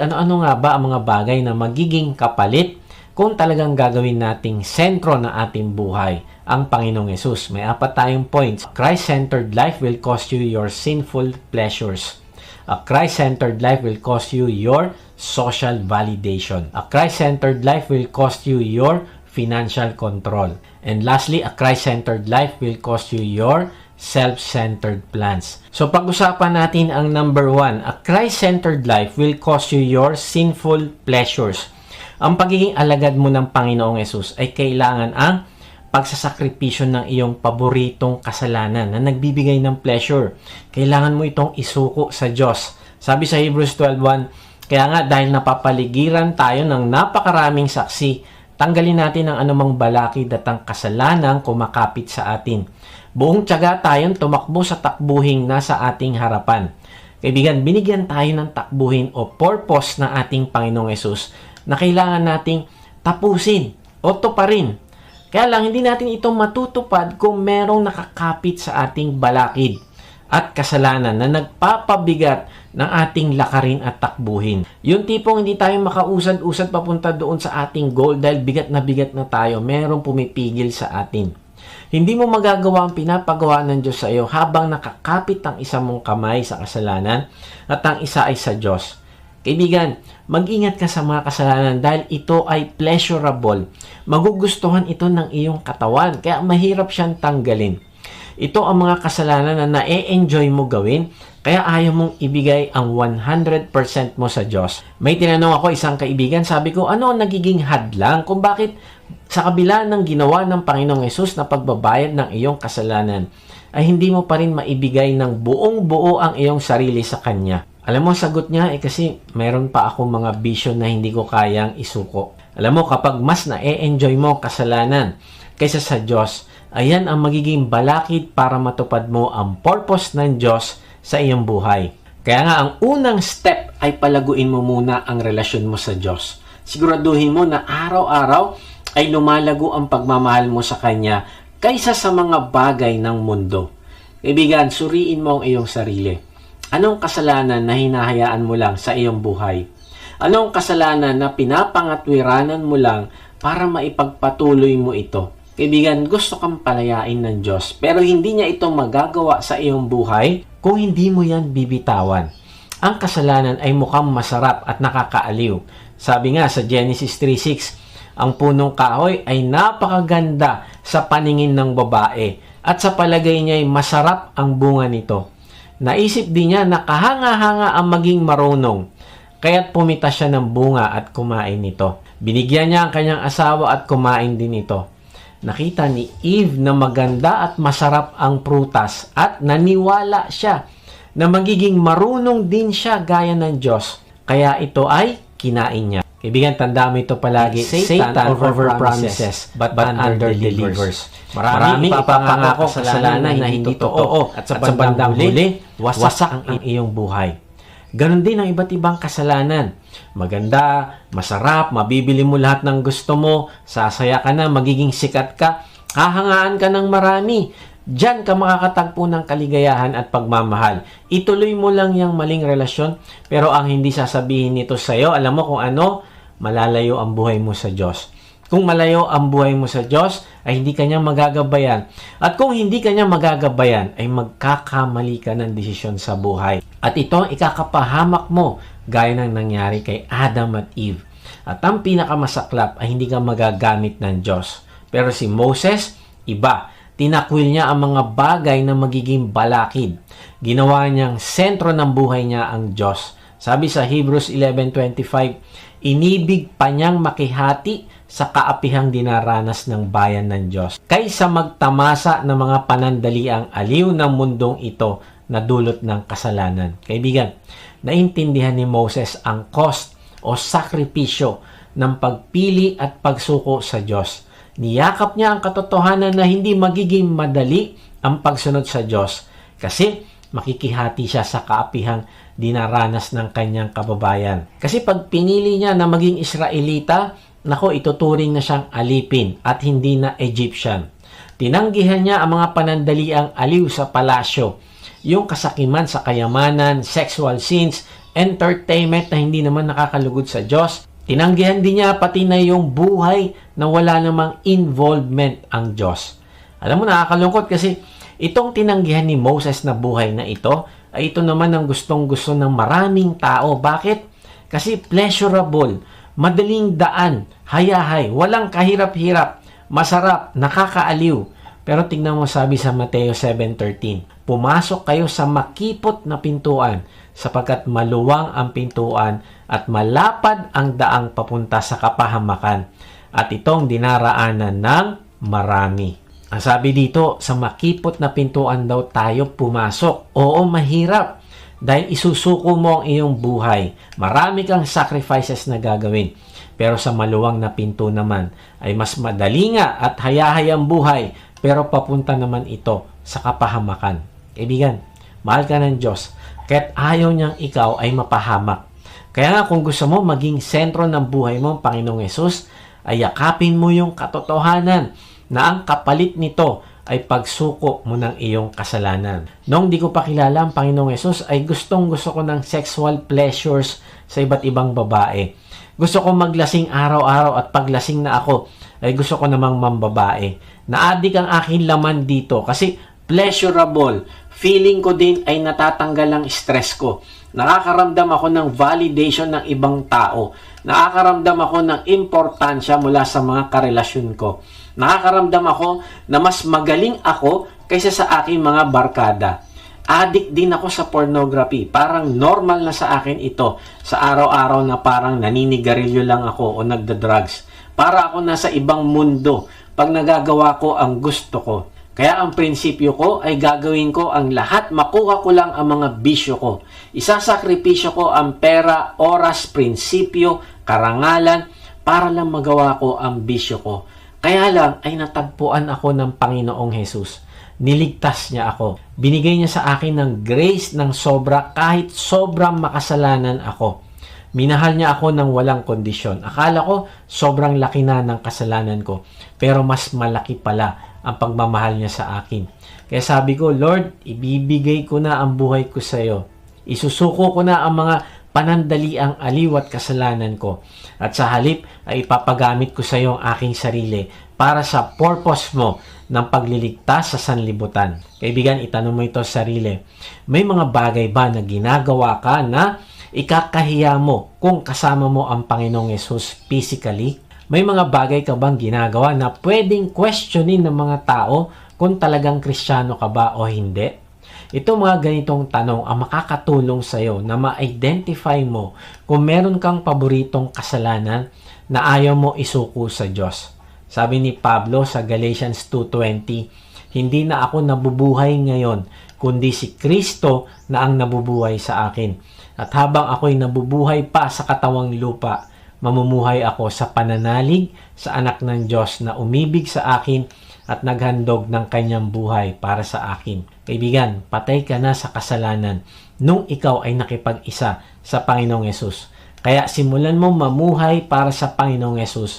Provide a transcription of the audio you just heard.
Ano-ano nga ba ang mga bagay na magiging kapalit kung talagang gagawin nating sentro ng ating buhay ang Panginoong Yesus? May apat tayong points. Christ-centered life will cost you your sinful pleasures. A Christ-centered life will cost you your social validation. A Christ-centered life will cost you your financial control. And lastly, a Christ-centered life will cost you your self-centered plans. So pag-usapan natin ang number one, a Christ-centered life will cost you your sinful pleasures. Ang pagiging alagad mo ng Panginoong Yesus ay kailangan ang pagsasakripisyo ng iyong paboritong kasalanan na nagbibigay ng pleasure. Kailangan mo itong isuko sa Diyos. Sabi sa Hebrews 12.1, kaya nga dahil napapaligiran tayo ng napakaraming saksi, tanggalin natin ang anumang balakid at ang kasalanang kumakapit sa atin. Buong tiyaga tayong tumakbo sa takbuhing nasa ating harapan. Kaibigan, binigyan tayo ng takbuhin o purpose ng ating Panginoong Yesus na kailangan nating tapusin o tuparin. Kaya lang, hindi natin ito matutupad kung merong nakakapit sa ating balakid at kasalanan na nagpapabigat ng ating lakarin at takbuhin. Yung tipong hindi tayo makausad-usad papunta doon sa ating goal dahil bigat na bigat na tayo, merong pumipigil sa atin. Hindi mo magagawa ang pinapagawa ng Diyos sa iyo habang nakakapit ang isa mong kamay sa kasalanan at ang isa ay sa Diyos. Kaibigan, mag-ingat ka sa mga kasalanan dahil ito ay pleasurable. Magugustuhan ito ng iyong katawan, kaya mahirap siyang tanggalin. Ito ang mga kasalanan na na-enjoy mo gawin, kaya ayaw mong ibigay ang 100% mo sa Diyos. May tinanong ako isang kaibigan, sabi ko, ano ang nagiging hadlang kung bakit sa kabila ng ginawa ng Panginoong Yesus na pagbabayad ng iyong kasalanan, ay hindi mo pa rin maibigay ng buong buo ang iyong sarili sa Kanya. Alam mo, sagot niya, eh kasi meron pa akong mga vision na hindi ko kayang isuko. Alam mo, kapag mas na-enjoy mo kasalanan kaysa sa Diyos, ayan ang magiging balakid para matupad mo ang purpose ng Diyos sa iyong buhay. Kaya nga, ang unang step ay palaguin mo muna ang relasyon mo sa Diyos. Siguraduhin mo na araw-araw ay lumalago ang pagmamahal mo sa Kanya kaysa sa mga bagay ng mundo. Kaibigan, suriin mo ang iyong sarili. Anong kasalanan na hinahayaan mo lang sa iyong buhay? Anong kasalanan na pinapangatwiranan mo lang para maipagpatuloy mo ito? Kaibigan, gusto kang palayain ng Diyos pero hindi niya ito magagawa sa iyong buhay kung hindi mo yan bibitawan. Ang kasalanan ay mukhang masarap at nakakaaliw. Sabi nga sa Genesis 3.6, ang punong kahoy ay napakaganda sa paningin ng babae at sa palagay niya ay masarap ang bunga nito. Naisip din niya na kahanga-hanga ang maging marunong, kaya't pumita siya ng bunga at kumain nito. Binigyan niya ang kanyang asawa at kumain din ito. Nakita ni Eve na maganda at masarap ang prutas at naniwala siya na magiging marunong din siya gaya ng Diyos. Kaya ito ay kinain niya. Kaibigan, tanda mo ito palagi. Satan, Satan over promises, but, but under delivers. Maraming ipapangako kasalanan na hindi totoo at sa bandang huli, wasak ang iyong buhay. Ganon din ang iba't ibang kasalanan. Maganda, masarap, mabibili mo lahat ng gusto mo, sasaya ka na, magiging sikat ka, hahangaan ka ng marami. Diyan ka makakatagpo ng kaligayahan at pagmamahal. Ituloy mo lang yung maling relasyon, pero ang hindi sasabihin nito sa iyo, alam mo kung ano, malalayo ang buhay mo sa Diyos. Kung malayo ang buhay mo sa Diyos, ay hindi kanya magagabayan. At kung hindi kanya magagabayan, ay magkakamali ka ng desisyon sa buhay. At ito ang ikakapahamak mo, gaya ng nangyari kay Adam at Eve. At ang pinakamasaklap ay hindi ka magagamit ng Diyos. Pero si Moses, iba. Tinakwil niya ang mga bagay na magiging balakid. Ginawa niyang sentro ng buhay niya ang Diyos. Sabi sa Hebrews 11.25, Inibig pa niyang makihati sa kaapihang dinaranas ng bayan ng Diyos. Kaysa magtamasa ng mga panandaliang aliw ng mundong ito na dulot ng kasalanan. Kaibigan, naintindihan ni Moses ang cost o sakripisyo ng pagpili at pagsuko sa Diyos. Niyakap niya ang katotohanan na hindi magiging madali ang pagsunod sa Diyos kasi makikihati siya sa kaapihang dinaranas ng kanyang kababayan. Kasi pag pinili niya na maging Israelita, nako ituturing na siyang alipin at hindi na Egyptian. Tinanggihan niya ang mga panandaliang aliw sa palasyo, yung kasakiman sa kayamanan, sexual sins, entertainment na hindi naman nakakalugod sa Diyos. Tinanggihan din niya pati na yung buhay na wala namang involvement ang Diyos. Alam mo, nakakalungkot kasi itong tinanggihan ni Moses na buhay na ito, ay ito naman ang gustong gusto ng maraming tao. Bakit? Kasi pleasurable, madaling daan, hayahay, walang kahirap-hirap, masarap, nakakaaliw. Pero tingnan mo sabi sa Mateo 7.13, Pumasok kayo sa makipot na pintuan sapagkat maluwang ang pintuan at malapad ang daang papunta sa kapahamakan at itong dinaraanan ng marami. Ang sabi dito, sa makipot na pintuan daw tayo pumasok. Oo, mahirap. Dahil isusuko mo ang iyong buhay. Marami kang sacrifices na gagawin. Pero sa maluwang na pinto naman, ay mas madali nga at hayahay ang buhay. Pero papunta naman ito sa kapahamakan. Kaibigan, mahal ka ng Diyos. Kahit ayaw niyang ikaw ay mapahamak. Kaya nga kung gusto mo maging sentro ng buhay mo, Panginoong Yesus, ay yakapin mo yung katotohanan na ang kapalit nito ay pagsuko mo ng iyong kasalanan. Noong di ko pa kilala ang Panginoong Yesus ay gustong gusto ko ng sexual pleasures sa iba't ibang babae. Gusto ko maglasing araw-araw at paglasing na ako ay gusto ko namang mambabae. Naadik ang aking laman dito kasi pleasurable. Feeling ko din ay natatanggal ang stress ko. Nakakaramdam ako ng validation ng ibang tao. Nakakaramdam ako ng importansya mula sa mga karelasyon ko. Nakakaramdam ako na mas magaling ako kaysa sa aking mga barkada. Addict din ako sa pornography. Parang normal na sa akin ito. Sa araw-araw na parang naninigarilyo lang ako o nagda-drugs. Para ako nasa ibang mundo pag nagagawa ko ang gusto ko. Kaya ang prinsipyo ko ay gagawin ko ang lahat, makuha ko lang ang mga bisyo ko. Isasakripisyo ko ang pera, oras, prinsipyo, karangalan, para lang magawa ko ang bisyo ko. Kaya lang ay natagpuan ako ng Panginoong Hesus. Niligtas niya ako. Binigay niya sa akin ng grace ng sobra kahit sobrang makasalanan ako. Minahal niya ako ng walang kondisyon. Akala ko sobrang laki na ng kasalanan ko. Pero mas malaki pala ang pagmamahal niya sa akin. Kaya sabi ko, Lord, ibibigay ko na ang buhay ko sa iyo. Isusuko ko na ang mga panandaliang aliw at kasalanan ko. At sa halip ay ipapagamit ko sa iyo ang aking sarili para sa purpose mo ng pagliligtas sa sanlibutan. Kaibigan, itanong mo ito sa sarili. May mga bagay ba na ginagawa ka na ikakahiya mo kung kasama mo ang Panginoong Yesus physically? May mga bagay ka bang ginagawa na pwedeng questionin ng mga tao kung talagang kristyano ka ba o hindi? Ito mga ganitong tanong ang makakatulong sa iyo na ma-identify mo kung meron kang paboritong kasalanan na ayaw mo isuko sa Diyos. Sabi ni Pablo sa Galatians 2.20, Hindi na ako nabubuhay ngayon, kundi si Kristo na ang nabubuhay sa akin. At habang ako'y nabubuhay pa sa katawang lupa, mamumuhay ako sa pananalig sa anak ng Diyos na umibig sa akin at naghandog ng kanyang buhay para sa akin. Kaibigan, patay ka na sa kasalanan nung ikaw ay nakipag-isa sa Panginoong Yesus. Kaya simulan mo mamuhay para sa Panginoong Yesus